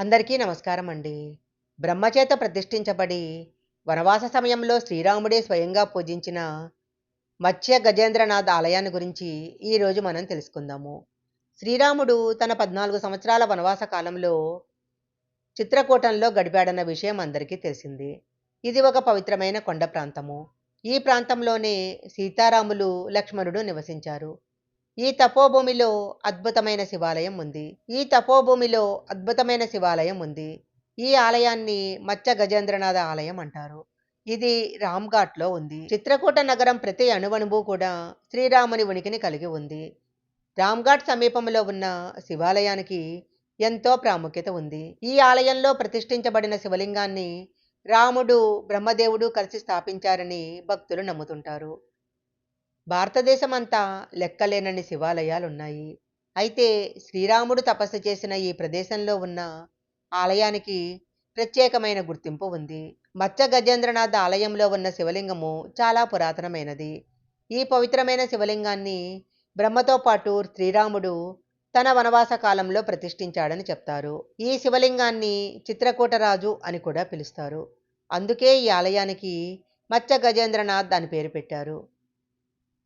అందరికీ నమస్కారం అండి. బ్రహ్మచేత ప్రతిష్ఠించబడి వనవాస సమయంలో శ్రీరాముడే స్వయంగా పూజించిన మత్స్య గజేంద్రనాథ్ ఆలయాన్ని గురించి ఈరోజు మనం తెలుసుకుందాము. శ్రీరాముడు తన పద్నాలుగు సంవత్సరాల వనవాస కాలంలో చిత్రకూటంలో గడిపాడన్న విషయం అందరికీ తెలిసింది. ఇది ఒక పవిత్రమైన కొండ ప్రాంతము. ఈ ప్రాంతంలోనే సీతారాములు లక్ష్మణుడు నివసించారు. ఈ తపోభూమిలో అద్భుతమైన శివాలయం ఉంది. ఈ తపోభూమిలో అద్భుతమైన శివాలయం ఉంది. ఈ ఆలయాన్ని మత్స్య గజేంద్రనాథ ఆలయం అంటారు. ఇది రామ్ఘాట్లో ఉంది. చిత్రకూట నగరం ప్రతి అణువణువు కూడా శ్రీరాముని ఉనికిని కలిగి ఉంది. రామ్ఘాట్ సమీపంలో ఉన్న శివాలయానికి ఎంతో ప్రాముఖ్యత ఉంది. ఈ ఆలయంలో ప్రతిష్ఠించబడిన శివలింగాన్ని రాముడు బ్రహ్మదేవుడు కలిసి స్థాపించారని భక్తులు నమ్ముతుంటారు. భారతదేశమంతా లెక్కలేనని లెక్కలేనన్ని శివాలయాలున్నాయి. అయితే శ్రీరాముడు తపస్సు చేసిన ఈ ప్రదేశంలో ఉన్న ఆలయానికి ప్రత్యేకమైన గుర్తింపు ఉంది. మత్స్య గజేంద్రనాథ్ ఆలయంలో ఉన్న శివలింగము చాలా పురాతనమైనది. ఈ పవిత్రమైన శివలింగాన్ని బ్రహ్మతో పాటు శ్రీరాముడు తన వనవాస కాలంలో ప్రతిష్ఠించాడని చెప్తారు. ఈ శివలింగాన్ని చిత్రకూటరాజు అని కూడా పిలుస్తారు. అందుకే ఈ ఆలయానికి మత్స్య గజేంద్రనాథ్ అని పేరు పెట్టారు.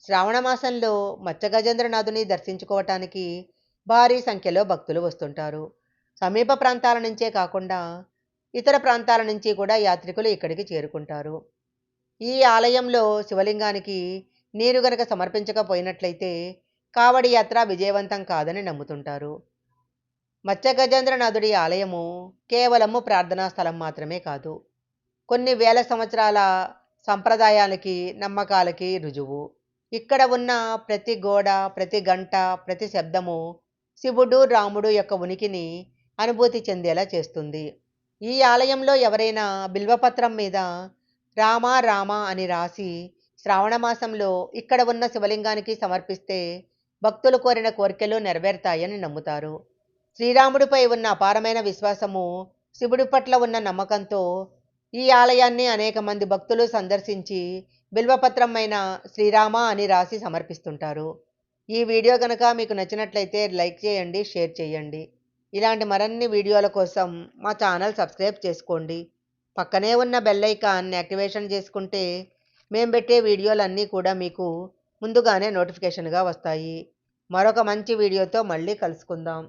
శ్రావణ మాసంలో మత్స్యగజేంద్రనాథుని దర్శించుకోవటానికి భారీ సంఖ్యలో భక్తులు వస్తుంటారు. సమీప ప్రాంతాల నుంచే కాకుండా ఇతర ప్రాంతాల నుంచి కూడా యాత్రికులు ఇక్కడికి చేరుకుంటారు. ఈ ఆలయంలో శివలింగానికి నీరు గనక సమర్పించకపోయినట్లయితే కావడి యాత్ర విజయవంతం కాదని నమ్ముతుంటారు. మత్స్యగజేంద్రనాథుడి ఆలయము కేవలము ప్రార్థనా స్థలం మాత్రమే కాదు. కొన్ని వేల సంవత్సరాల సంప్రదాయాలకి నమ్మకాలకి రుజువు. ఇక్కడ ఉన్న ప్రతి గోడ ప్రతి గంట ప్రతి శబ్దము శివుడు రాముడు యొక్క ఉనికిని అనుభూతి చెందేలా చేస్తుంది. ఈ ఆలయంలో ఎవరైనా బిల్వపత్రం మీద రామ రామ అని రాసి శ్రావణ మాసంలో ఇక్కడ ఉన్న శివలింగానికి సమర్పిస్తే భక్తులు కోరిన కోరికలు నెరవేరుతాయని నమ్ముతారు. శ్రీరాముడిపై ఉన్న అపారమైన విశ్వాసము శివుడి పట్ల ఉన్న నమ్మకంతో ఈ ఆలయాన్ని అనేక మంది భక్తులు సందర్శించి బిల్వపత్రమైన శ్రీరామ అని రాసి సమర్పిస్తుంటారు. ఈ వీడియో కనుక మీకు నచ్చినట్లయితే లైక్ చేయండి షేర్ చేయండి. ఇలాంటి మరిన్ని వీడియోల కోసం మా ఛానల్ సబ్స్క్రైబ్ చేసుకోండి. పక్కనే ఉన్న బెల్ ఐకాన్ని యాక్టివేషన్ చేసుకుంటే మేము పెట్టే వీడియోలన్నీ కూడా మీకు ముందుగానే నోటిఫికేషన్గా వస్తాయి. మరొక మంచి వీడియోతో మళ్ళీ కలుసుకుందాం.